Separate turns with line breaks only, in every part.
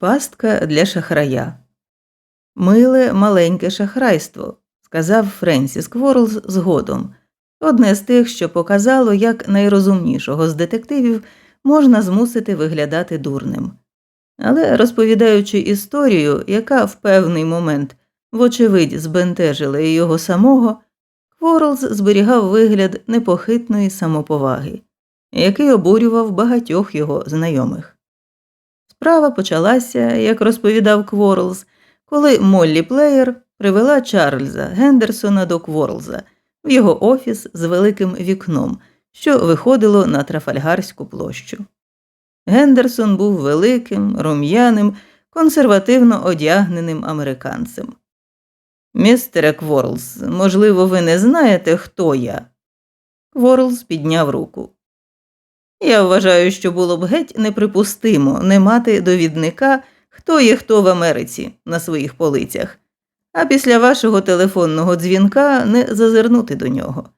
Пастка для шахрая. Миле маленьке шахрайство, сказав Френсіс Кворлз згодом. Одне з тих, що показало, як найрозумнішого з детективів можна змусити виглядати дурним. Але розповідаючи історію, яка в певний момент, вочевидь, збентежила і його самого, Кворлз зберігав вигляд непохитної самоповаги, який обурював багатьох його знайомих. Справа почалася, як розповідав Кворлз, коли Моллі Плеєр привела Чарльза Гендерсона до Кворлза в його офіс з великим вікном, що виходило на Трафальгарську площу. Гендерсон був великим, рум'яним, консервативно одягненим американцем. Містере Кворлз, можливо, ви не знаєте, хто я? Кворлз підняв руку. Я вважаю, що було б геть неприпустимо не мати довідника, хто є хто в Америці на своїх полицях, а після вашого телефонного дзвінка не зазирнути до нього.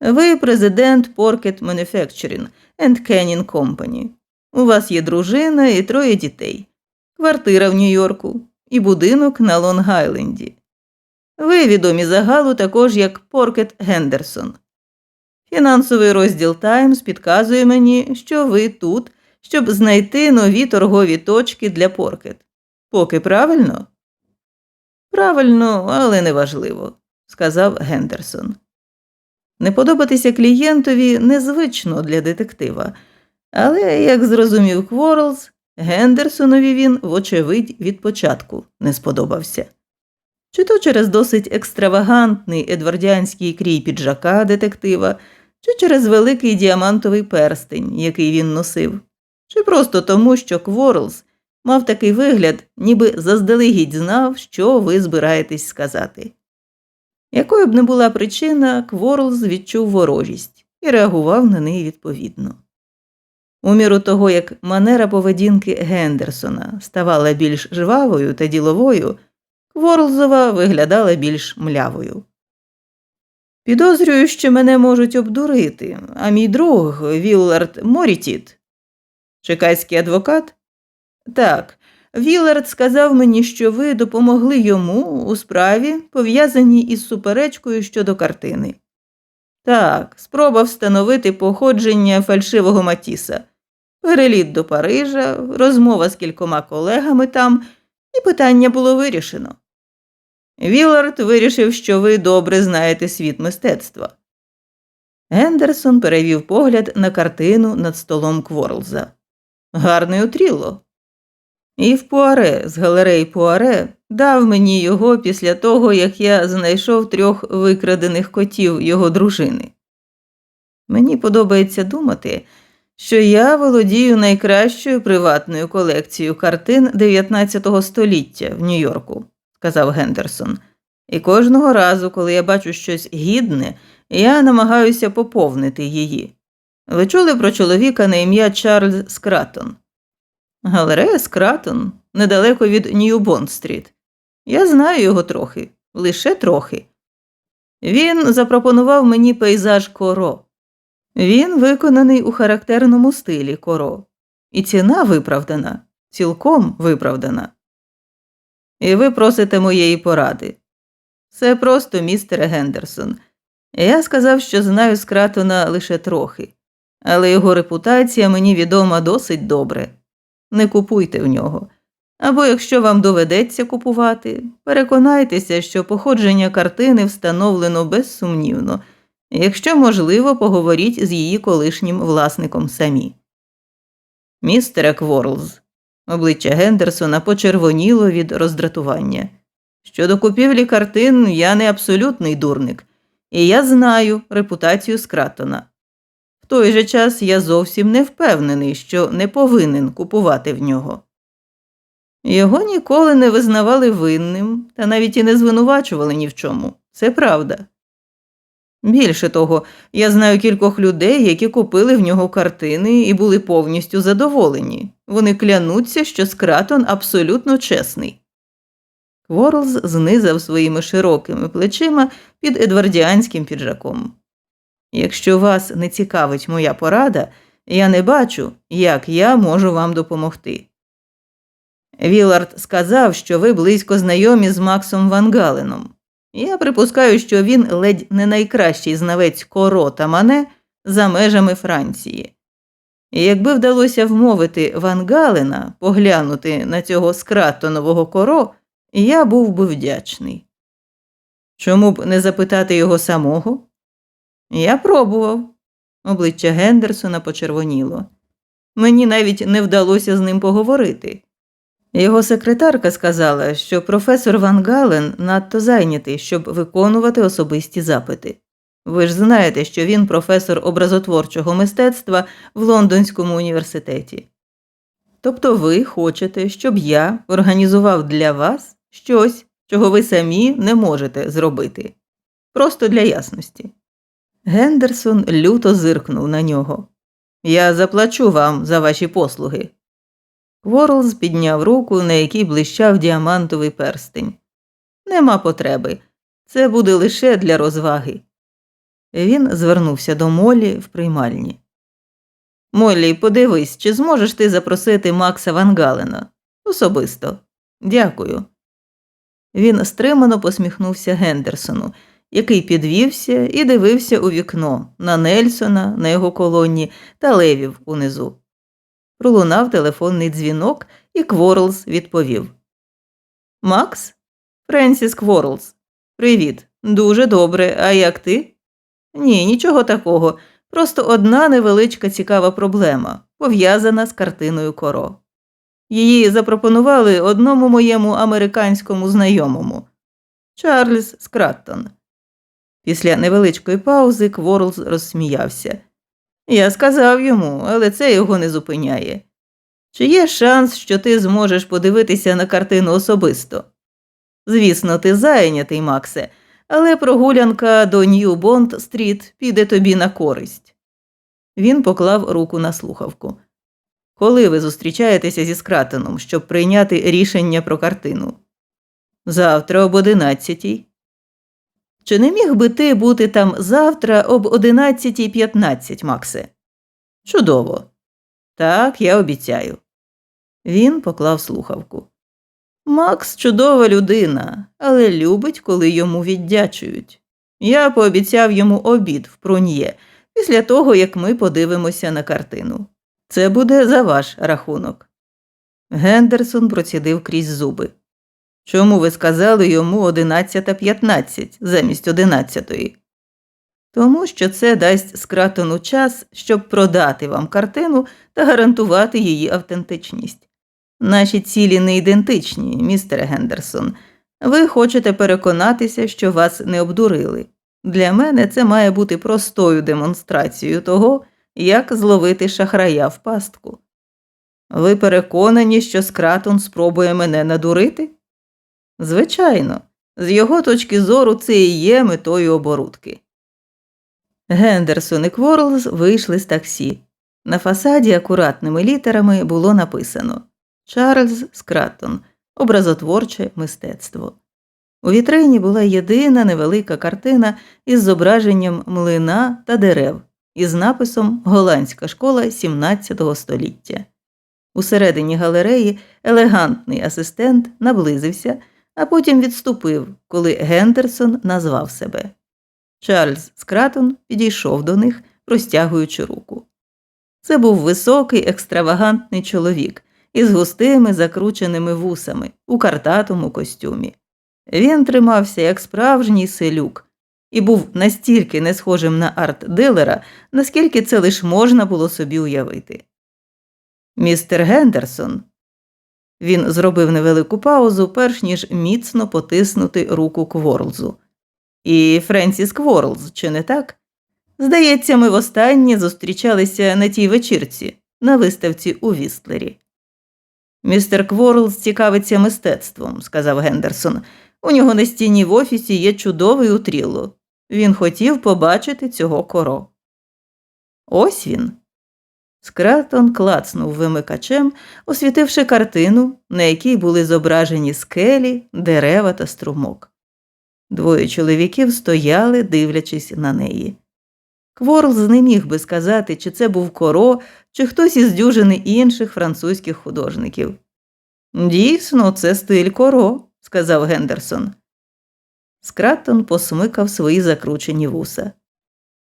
Ви президент Porket Manufacturing and Canning Company. У вас є дружина і троє дітей, квартира в Нью-Йорку і будинок на Лонг-Айленді. Ви відомі загалу також як Поркет Гендерсон. Фінансовий розділ Таймс підказує мені, що ви тут, щоб знайти нові торгові точки для Поркет. Поки правильно? Правильно, але неважливо, сказав Гендерсон. Не подобатися клієнтові незвично для детектива, але, як зрозумів Кворлз, Гендерсонові він, вочевидь, від початку не сподобався. Чи то через досить екстравагантний едвардіанський крій піджака детектива, чи через великий діамантовий перстень, який він носив, чи просто тому, що Кворлз мав такий вигляд, ніби заздалегідь знав, що ви збираєтесь сказати. Якою б не була причина, Кворлз відчув ворожість і реагував на неї відповідно. У міру того, як манера поведінки Гендерсона ставала більш жвавою та діловою, Кворлзова виглядала більш млявою. Підозрюю, що мене можуть обдурити, а мій друг Віллард Морітіт. Чекайський адвокат? Так, Віллард сказав мені, що ви допомогли йому у справі, пов'язаній із суперечкою щодо картини. Так, спроба встановити походження фальшивого Матіса, переліт до Парижа, розмова з кількома колегами там, і питання було вирішено. Віллард вирішив, що ви добре знаєте світ мистецтва. Гендерсон перевів погляд на картину над столом Кворлза. Гарний утріло. І в Пуаре з галереї Пуаре дав мені його після того, як я знайшов трьох викрадених котів його дружини. Мені подобається думати, що я володію найкращою приватною колекцією картин 19 століття в Нью-Йорку сказав Гендерсон. І кожного разу, коли я бачу щось гідне, я намагаюся поповнити її. Ви чули про чоловіка на ім'я Чарльз Скратон? Галерея Скратон, недалеко від Нью-Бонд-стріт. Я знаю його трохи, лише трохи. Він запропонував мені пейзаж коро. Він виконаний у характерному стилі коро, і ціна виправдана, цілком виправдана. І ви просите моєї поради. Це просто, містере Гендерсон. Я сказав, що знаю Скратона лише трохи, але його репутація мені відома досить добре. Не купуйте в нього. Або якщо вам доведеться купувати, переконайтеся, що походження картини встановлено безсумнівно, якщо можливо, поговоріть з її колишнім власником самі. Містере Кворлз, Обличчя Гендерсона почервоніло від роздратування. Щодо купівлі картин я не абсолютний дурник, і я знаю репутацію Скратона. В той же час я зовсім не впевнений, що не повинен купувати в нього. Його ніколи не визнавали винним та навіть і не звинувачували ні в чому. Це правда. Більше того, я знаю кількох людей, які купили в нього картини і були повністю задоволені. Вони клянуться, що Скратон абсолютно чесний. Кворлз знизав своїми широкими плечима під едвардіанським піджаком. Якщо вас не цікавить моя порада, я не бачу, як я можу вам допомогти. Вілард сказав, що ви близько знайомі з Максом Ван Галеном. Я припускаю, що він ледь не найкращий знавець коро та мане за межами Франції. І якби вдалося вмовити Ван Галена поглянути на цього скратонового коро, я був би вдячний. Чому б не запитати його самого? Я пробував. Обличчя Гендерсона почервоніло. Мені навіть не вдалося з ним поговорити. Його секретарка сказала, що професор Ван Гален надто зайнятий, щоб виконувати особисті запити. Ви ж знаєте, що він професор образотворчого мистецтва в Лондонському університеті. Тобто ви хочете, щоб я організував для вас щось, чого ви самі не можете зробити. Просто для ясності. Гендерсон люто зиркнув на нього. Я заплачу вам за ваші послуги. Кворлз підняв руку, на якій блищав діамантовий перстень. Нема потреби. Це буде лише для розваги. Він звернувся до Молі в приймальні. Моллі, подивись, чи зможеш ти запросити Макса Вангалена? Особисто. Дякую. Він стримано посміхнувся Гендерсону, який підвівся і дивився у вікно на Нельсона, на його колонні та левів унизу. Пролунав телефонний дзвінок, і Кворлз відповів. Макс? Френсіс Кворлз. Привіт. Дуже добре. А як ти? Ні, нічого такого. Просто одна невеличка цікава проблема, пов'язана з картиною Коро. Її запропонували одному моєму американському знайомому Чарльз Скраттон. Після невеличкої паузи Кворлз розсміявся. Я сказав йому, але це його не зупиняє. Чи є шанс, що ти зможеш подивитися на картину особисто? Звісно, ти зайнятий, Максе, але прогулянка до Нью-Бонд стріт піде тобі на користь. Він поклав руку на слухавку. Коли ви зустрічаєтеся зі Скратеном, щоб прийняти рішення про картину? Завтра об одинадцятій. Чи не міг би ти бути там завтра об 11.15, Максе? Чудово. Так, я обіцяю. Він поклав слухавку. Макс чудова людина, але любить, коли йому віддячують. Я пообіцяв йому обід в пруньє після того, як ми подивимося на картину. Це буде за ваш рахунок. Гендерсон процідив крізь зуби. Чому ви сказали йому 11.15 замість 11? Тому що це дасть скратону час, щоб продати вам картину та гарантувати її автентичність. Наші цілі не ідентичні, містер Гендерсон. Ви хочете переконатися, що вас не обдурили. Для мене це має бути простою демонстрацією того, як зловити шахрая в пастку. Ви переконані, що Скратон спробує мене надурити? Звичайно, з його точки зору це і є метою оборудки. Гендерсон і Кворлз вийшли з таксі. На фасаді акуратними літерами було написано Чарльз Скратон Образотворче мистецтво. У вітрині була єдина невелика картина із зображенням млина та дерев із написом Голландська школа 17 століття. Усередині галереї елегантний асистент наблизився а потім відступив, коли Гендерсон назвав себе. Чарльз Скратон підійшов до них, простягуючи руку. Це був високий, екстравагантний чоловік із густими закрученими вусами у картатому костюмі. Він тримався як справжній селюк і був настільки не схожим на арт-дилера, наскільки це лише можна було собі уявити. Містер Гендерсон він зробив невелику паузу, перш ніж міцно потиснути руку Кворлзу. І Френсіс Кворлз, чи не так? Здається, ми востаннє зустрічалися на тій вечірці, на виставці у Вістлері. Містер Кворлз цікавиться мистецтвом, сказав Гендерсон. У нього на стіні в офісі є чудовий утріло. Він хотів побачити цього коро. Ось він. Скратон клацнув вимикачем, освітивши картину, на якій були зображені скелі, дерева та струмок. Двоє чоловіків стояли, дивлячись на неї. Кворлз не міг би сказати, чи це був коро, чи хтось із дюжини інших французьких художників. Дійсно, це стиль коро, сказав Гендерсон. Скратон посмикав свої закручені вуса.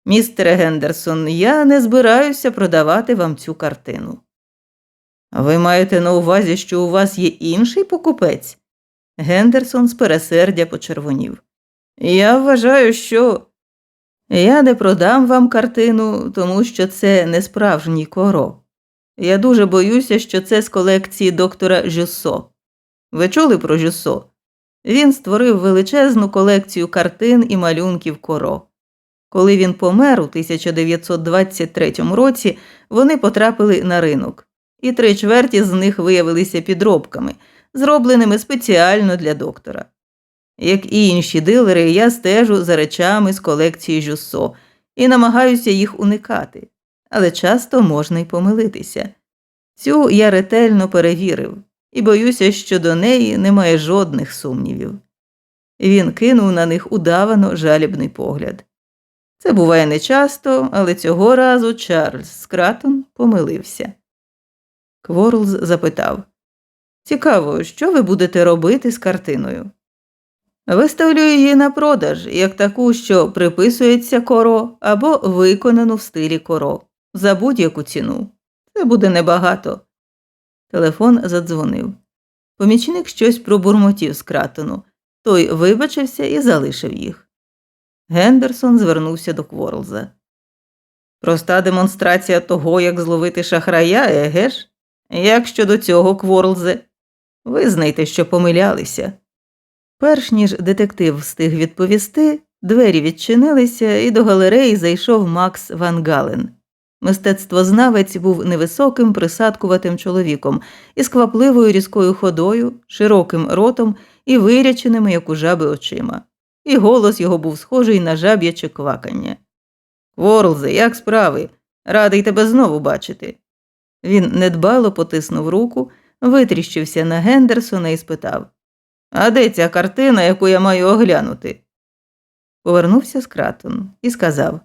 Містере Гендерсон, я не збираюся продавати вам цю картину. Ви маєте на увазі, що у вас є інший покупець? Гендерсон з пересердя почервонів. Я вважаю, що я не продам вам картину, тому що це не справжній коро. Я дуже боюся, що це з колекції доктора Жюссо. Ви чули про Жюссо? Він створив величезну колекцію картин і малюнків коро. Коли він помер у 1923 році, вони потрапили на ринок, і три чверті з них виявилися підробками, зробленими спеціально для доктора. Як і інші дилери, я стежу за речами з колекції Жюссо і намагаюся їх уникати, але часто можна й помилитися. Цю я ретельно перевірив і боюся, що до неї немає жодних сумнівів. Він кинув на них удавано жалібний погляд. Це буває нечасто, але цього разу Чарльз Скратон помилився. Кворлз запитав Цікаво, що ви будете робити з картиною? Виставлю її на продаж, як таку, що приписується коро або виконану в стилі коро, за будь-яку ціну. Це буде небагато. Телефон задзвонив. Помічник щось пробурмотів з кратону. Той вибачився і залишив їх. Гендерсон звернувся до Кворлза. Проста демонстрація того, як зловити шахрая, еге ж? Як щодо цього, Кворлзе? Визнайте, що помилялися. Перш ніж детектив встиг відповісти, двері відчинилися, і до галереї зайшов Макс Ван Гален. Мистецтвознавець був невисоким присадкуватим чоловіком із квапливою різкою ходою, широким ротом і виряченими, як у жаби очима, і голос його був схожий на жаб'яче квакання. Ворлзе, як справи? Радий тебе знову бачити. Він недбало потиснув руку, витріщився на Гендерсона і спитав А де ця картина, яку я маю оглянути? Повернувся з кратон і сказав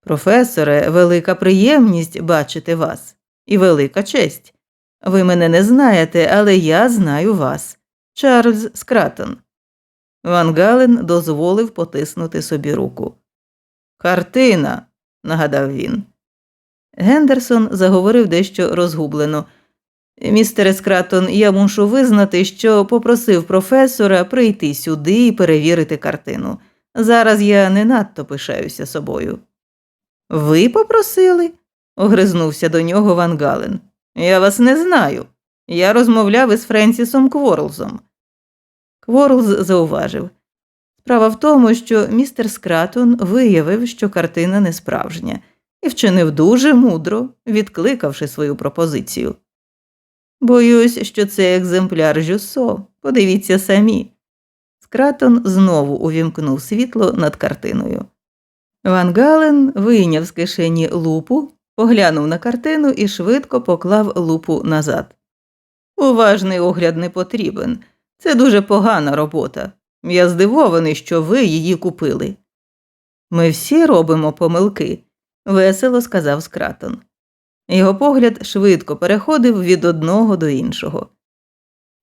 Професоре, велика приємність бачити вас і велика честь. Ви мене не знаєте, але я знаю вас. Чарльз Скратон. Ван Гален дозволив потиснути собі руку. Картина, нагадав він. Гендерсон заговорив дещо розгублено. Містере Скратон, я мушу визнати, що попросив професора прийти сюди і перевірити картину. Зараз я не надто пишаюся собою. Ви попросили? огризнувся до нього Ван Гален. Я вас не знаю. Я розмовляв із Френсісом Кворлзом. Кворлз зауважив. Справа в тому, що містер Скратон виявив, що картина не справжня, і вчинив дуже мудро, відкликавши свою пропозицію. Боюсь, що це екземпляр Жюсо. Подивіться самі. Скратон знову увімкнув світло над картиною. Ван Гален вийняв з кишені лупу, поглянув на картину і швидко поклав лупу назад. Уважний огляд не потрібен. Це дуже погана робота. Я здивований, що ви її купили. Ми всі робимо помилки, весело сказав Скратон. Його погляд швидко переходив від одного до іншого.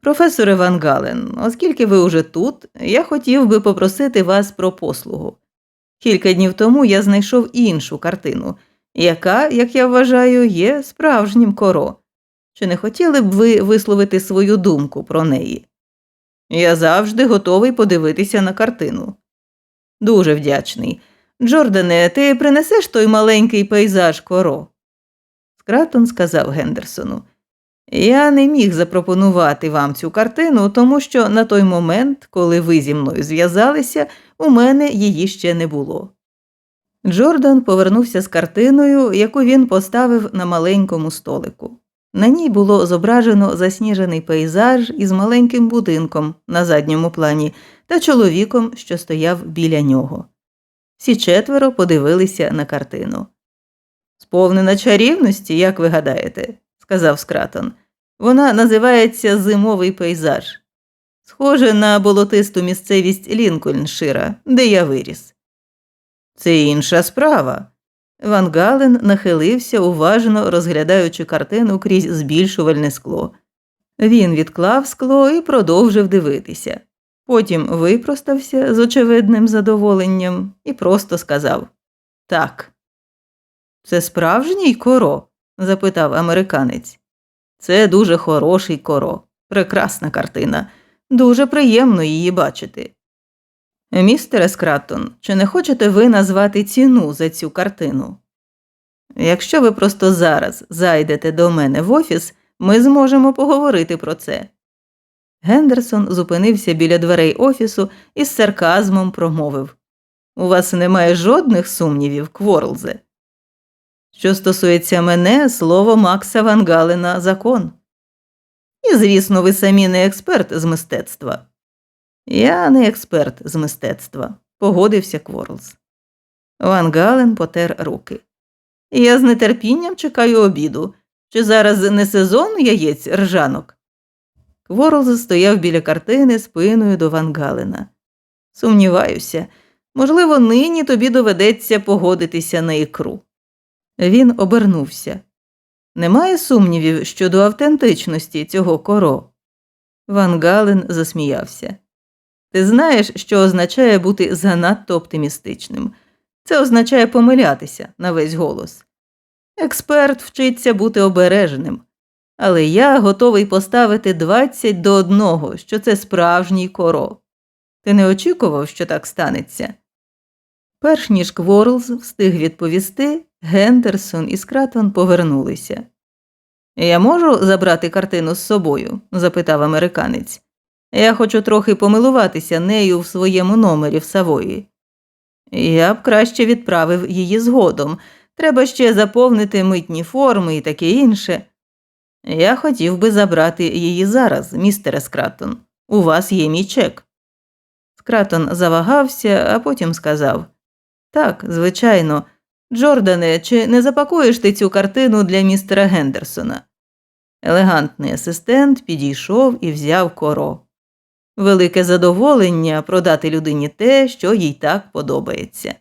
Професоре Ван Гален, оскільки ви уже тут, я хотів би попросити вас про послугу. Кілька днів тому я знайшов іншу картину, яка, як я вважаю, є справжнім коро. Чи не хотіли б ви висловити свою думку про неї? Я завжди готовий подивитися на картину. Дуже вдячний. Джордане, ти принесеш той маленький пейзаж коро? Скратон сказав Гендерсону. Я не міг запропонувати вам цю картину, тому що на той момент, коли ви зі мною зв'язалися, у мене її ще не було. Джордан повернувся з картиною, яку він поставив на маленькому столику. На ній було зображено засніжений пейзаж із маленьким будинком на задньому плані та чоловіком, що стояв біля нього. Всі четверо подивилися на картину. Сповнена чарівності, як ви гадаєте, сказав Скратон. Вона називається Зимовий пейзаж. Схоже на болотисту місцевість Лінкольншира, де я виріс. Це інша справа. Ван Гален нахилився, уважно розглядаючи картину крізь збільшувальне скло. Він відклав скло і продовжив дивитися. Потім випростався з очевидним задоволенням і просто сказав Так. Це справжній коро? запитав американець. Це дуже хороший коро, прекрасна картина. Дуже приємно її бачити. Містере Скратон, чи не хочете ви назвати ціну за цю картину? Якщо ви просто зараз зайдете до мене в офіс, ми зможемо поговорити про це. Гендерсон зупинився біля дверей офісу і з сарказмом промовив У вас немає жодних сумнівів, Кворлзе. Що стосується мене, слово Макса Вангалена закон. І, звісно, ви самі не експерт з мистецтва. Я не експерт з мистецтва, погодився Кворлз. Ван Гален потер руки. Я з нетерпінням чекаю обіду. Чи зараз не сезон яєць ржанок? Кворлз стояв біля картини спиною до Ван Галена. Сумніваюся, можливо, нині тобі доведеться погодитися на ікру. Він обернувся. Немає сумнівів щодо автентичності цього коро. Ван Гален засміявся. Ти знаєш, що означає бути занадто оптимістичним. Це означає помилятися на весь голос. Експерт вчиться бути обережним, але я готовий поставити 20 до одного, що це справжній коро. Ти не очікував, що так станеться? Перш ніж Кворлз встиг відповісти, Гендерсон і Скратон повернулися. Я можу забрати картину з собою? запитав американець. Я хочу трохи помилуватися нею в своєму номері в Савої. Я б краще відправив її згодом. Треба ще заповнити митні форми і таке інше. Я хотів би забрати її зараз, містере Скратон. У вас є мій чек. Скратон завагався, а потім сказав Так, звичайно. Джордане, чи не запакуєш ти цю картину для містера Гендерсона? Елегантний асистент підійшов і взяв коро. Велике задоволення продати людині те, що їй так подобається.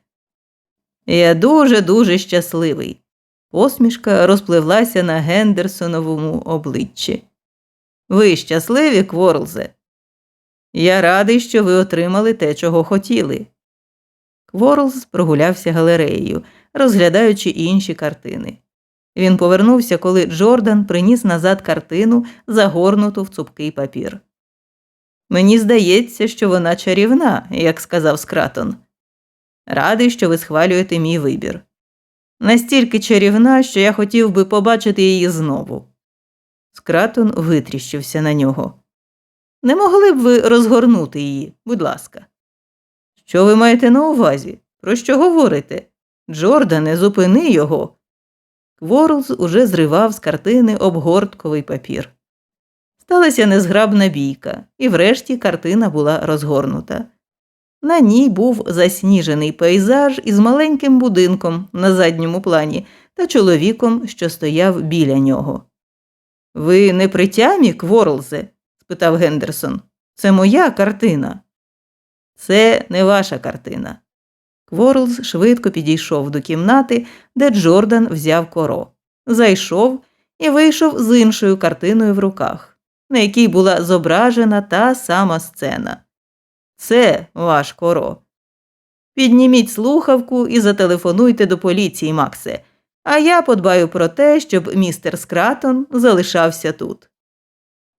Я дуже дуже щасливий. Посмішка розпливлася на Гендерсоновому обличчі. Ви щасливі, Кворлзе? Я радий, що ви отримали те, чого хотіли. Кворлз прогулявся галереєю, розглядаючи інші картини. Він повернувся, коли Джордан приніс назад картину, загорнуту в цупкий папір. Мені здається, що вона чарівна, як сказав Скратон. Радий, що ви схвалюєте мій вибір. Настільки чарівна, що я хотів би побачити її знову. Скратон витріщився на нього. Не могли б ви розгорнути її, будь ласка. Що ви маєте на увазі? Про що говорите? Джордане, зупини його. Кворлз уже зривав з картини обгортковий папір. Сталася незграбна бійка, і врешті картина була розгорнута. На ній був засніжений пейзаж із маленьким будинком на задньому плані та чоловіком, що стояв біля нього. Ви не при тямі, Кворлзе? спитав Гендерсон. Це моя картина. Це не ваша картина. Кворлз швидко підійшов до кімнати, де Джордан взяв коро, зайшов і вийшов з іншою картиною в руках, на якій була зображена та сама сцена. Це ваш коро. Підніміть слухавку і зателефонуйте до поліції, Максе, а я подбаю про те, щоб містер Скратон залишався тут.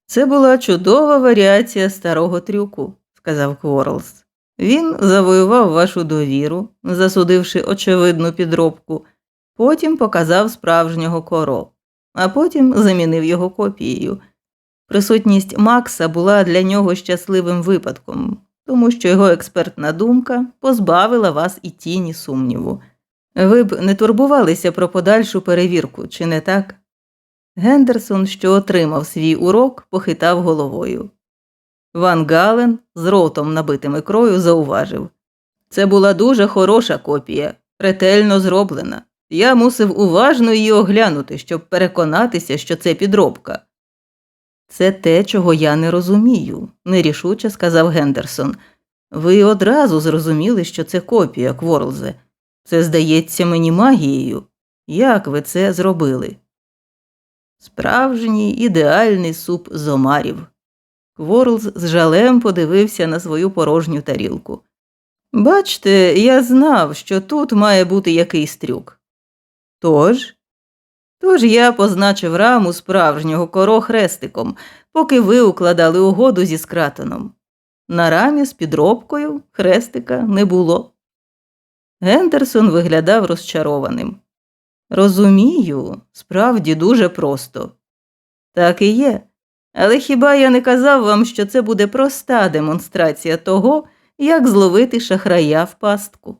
Це була чудова варіація старого трюку, сказав Кворлс. Він завоював вашу довіру, засудивши очевидну підробку, потім показав справжнього коро, а потім замінив його копією. Присутність Макса була для нього щасливим випадком, тому що його експертна думка позбавила вас і тіні сумніву. Ви б не турбувалися про подальшу перевірку, чи не так? Гендерсон, що отримав свій урок, похитав головою. Ван Гален з ротом набитим ікрою зауважив це була дуже хороша копія, ретельно зроблена. Я мусив уважно її оглянути, щоб переконатися, що це підробка. Це те, чого я не розумію, нерішуче сказав Гендерсон. Ви одразу зрозуміли, що це копія Кворлзе. Це здається мені магією. Як ви це зробили? Справжній ідеальний суп з омарів. Кворлз з жалем подивився на свою порожню тарілку. Бачте, я знав, що тут має бути якийсь трюк. Тож? Тож я позначив раму справжнього коро хрестиком, поки ви укладали угоду зі скратоном. На рамі з підробкою хрестика не було. Гендерсон виглядав розчарованим. Розумію, справді дуже просто. Так і є. Але хіба я не казав вам, що це буде проста демонстрація того, як зловити шахрая в пастку?